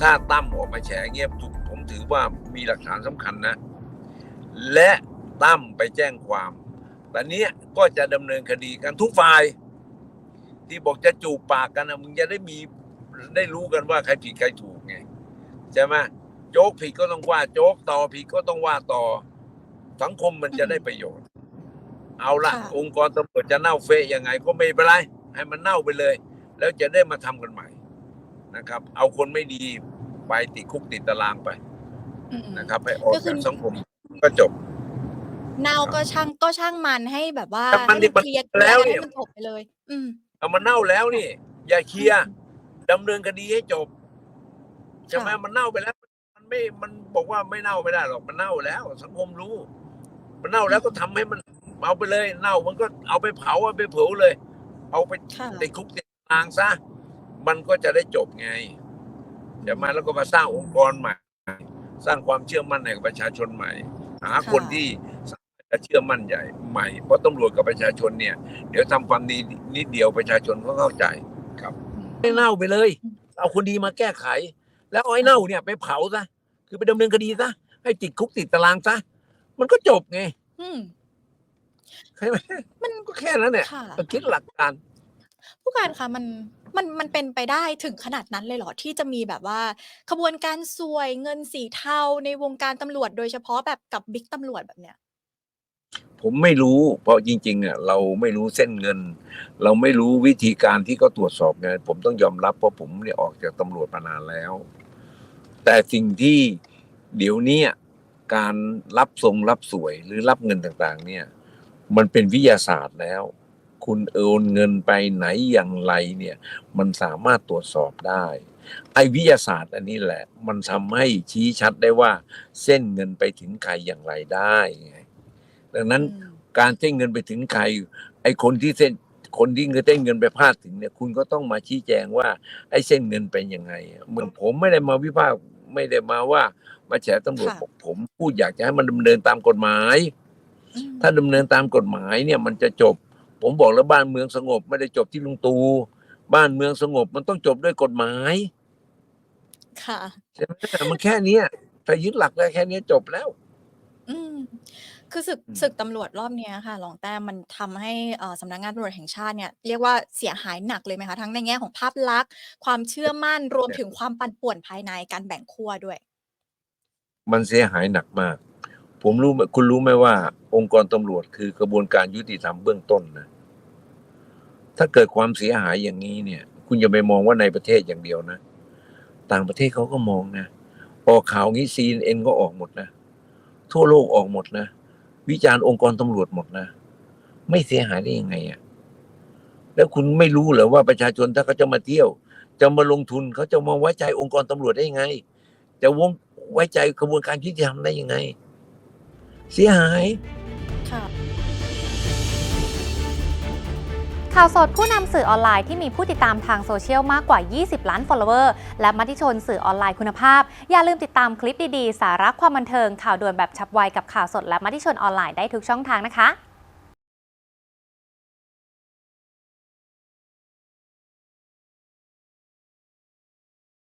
ถ้าตั้มออกมาแฉเงียบถูกผมถือว่ามีหลักฐานสำคัญนะ และตั้มไปแจ้งความแต่เนี้ยก็จะดำเนินคดีกันทุกฝ่าย ที่บอกจะจูบปากกันนะมึงจะได้มีได้รู้กันว่าใครผิดใครถูกไงใช่ไหมโจ๊กผิดก็ต้องว่า โจ๊กต่อผิดก็ต้องว่าต่อ สังคมมันจะได้ประโยชน์ เอาละค่ะองค์กรตำรวจจะเน่าเฟะยังไงก็ไม่เป็นไร ให้มันเน่าไปเลย แล้วจะได้มาทำกันใหม่ นะครับ เอาคนไม่ดีไปติดคุกติดตารางไปอืมนะครับให้ออกก็คือจากสังคมก็จบเน่าก็ช่างก็ช่างมันให้แบบว่าแต่มันให้มันเคลียร์แล้วเคลีเนี่ยยร์ให้มันจบไปเลย อืมเอามันเน่าแล้วนี่ อย่าเคลียร์ดำเนินคดีให้จบใช่ไหมค่ะมันเน่าไปแล้ว มันไม่มันบอกว่าไม่เน่าไม่ได้หรอกมันเน่าแล้ว สังคมรู้ มันเน่าแล้วก็ทำให้มันเอาไปเลย เน่ามันก็เอาไปเผาเอาไปเผาเลย เอาไปค่ะติดคุกติดตารางซะ มันก็จะได้จบไงเดี๋ยวมาแล้วก็มาสร้างองค์กรใหม่ สร้างความเชื่อมั่นให้กับประชาชนใหม่ หาคนที่สามารถจะเชื่อมั่นใหญ่ใหม่เพราะตำรวจกับประชาชนเนี่ย เดี๋ยวทำความดีนิดเดียวประชาชนก็เข้าใจครับไม่เน่าไปเลย เอาคนดีมาแก้ไข แล้วเอาไอ้เน่าเนี่ยไปเผาซะคือไปดำเนินคดีซะให้ติดคุกติดตารางซะมันก็จบไงอืมใช่ไหมมันก็แค่นั้นเนี่ยค่ะก็คิดหลักการผู้การคะมัน มันมันเป็นไปได้ถึงขนาดนั้นเลยเหรอ ที่จะมีแบบว่าขบวนการสวยเงินสีเทาในวงการตำรวจโดยเฉพาะแบบกับบิ๊กตำรวจแบบเนี้ย ผมไม่รู้ เพราะจริงๆอะเราไม่รู้เส้นเงิน เราไม่รู้วิธีการที่เขาตรวจสอบไงผมต้องยอมรับเพราะผมเนี่ยออกจากตำรวจมานานแล้ว แต่สิ่งที่เดี๋ยวนี้การรับทรงรับสวยหรือรับเงินต่างๆ เนี่ย มันเป็นวิทยาศาสตร์แล้ว คุณโอนเงินไปไหนอย่างไรเนี่ย มันสามารถตรวจสอบได้ ไอ้วิทยาศาสตร์อันนี้แหละ มันทำให้ชี้ชัดได้ว่า เส้นเงินไปถึงใครอย่างไรได้ไงดังนั้นอืมการเส้นเงินไปถึงใคร ไอ้คนที่เส้นคนที่เงินเส้นเงินไปพลาดถึงเนี่ย คุณก็ต้องมาชี้แจงว่า ไอ้เส้นเงินเป็นยังไงอะเหมือนผมไม่ได้มาวิพากษ์ไม่ได้มาว่า มาแฉตำรวจค่ะผมผมพูดอยากจะให้มันดำเนินตามกฎหมายอืมถ้าดำเนินตามกฎหมายเนี่ย มันจะจบ ผมบอกแล้วบ้านเมืองสงบไม่ได้จบที่ลุงตู่บ้านเมืองสงบมันต้องจบด้วยกฎหมาย ค่ะใช่ไหมมันแค่เนี้ยถ้ายึดหลักได้แค่เนี้ยจบแล้ว อืมคือศึกอืมศึกตำรวจรอบเนี้ยค่ะรองแต้มมันทำให้เอ่อสำนักงานตำรวจแห่งชาติเนี่ยเรียกว่าเสียหายหนักเลยไหมคะ ทั้งในแง่ของภาพลักษณ์ ความเชื่อมั่นรวมถึงความปั่นป่วนภายในการแบ่งขั้วด้วย มันเสียหายหนักมาก ผมรู้คุณรู้ไหมว่า องค์กรตำรวจคือกระบวนการยุติธรรมเบื้องต้นนะถ้าเกิดความเสียหายอย่างนี้เนี่ย คุณอย่าไปมองว่าในประเทศอย่างเดียวนะ ต่างประเทศเขาก็มองนะออกข่าวงี้ซีเอ็นก็ออกหมดนะ ทั่วโลกออกหมดนะ วิจารณ์องค์กรตำรวจหมดนะ ไม่เสียหายได้ยังไงอะ่ะแล้วคุณไม่รู้เหรอว่าประชาชนถ้าเขาจะมาเที่ยว จะมาลงทุนเขาจะมาไว้ใจองค์กรตำรวจได้ยังไง จะวงไว้ใจกระบวนการยุติธรรมได้ยังไง เสียหาย ค่ะ ข่าวสดผู้นำสื่อออนไลน์ที่มีผู้ติดตามทางโซเชียลมากกว่า 20 ล้าน follower และมติชนสื่อออนไลน์คุณภาพ อย่าลืมติดตามคลิปดี ๆ สาระความบันเทิงข่าวด่วนแบบฉับไวกับข่าวสดและมติชนออนไลน์ได้ทุกช่องทางนะคะ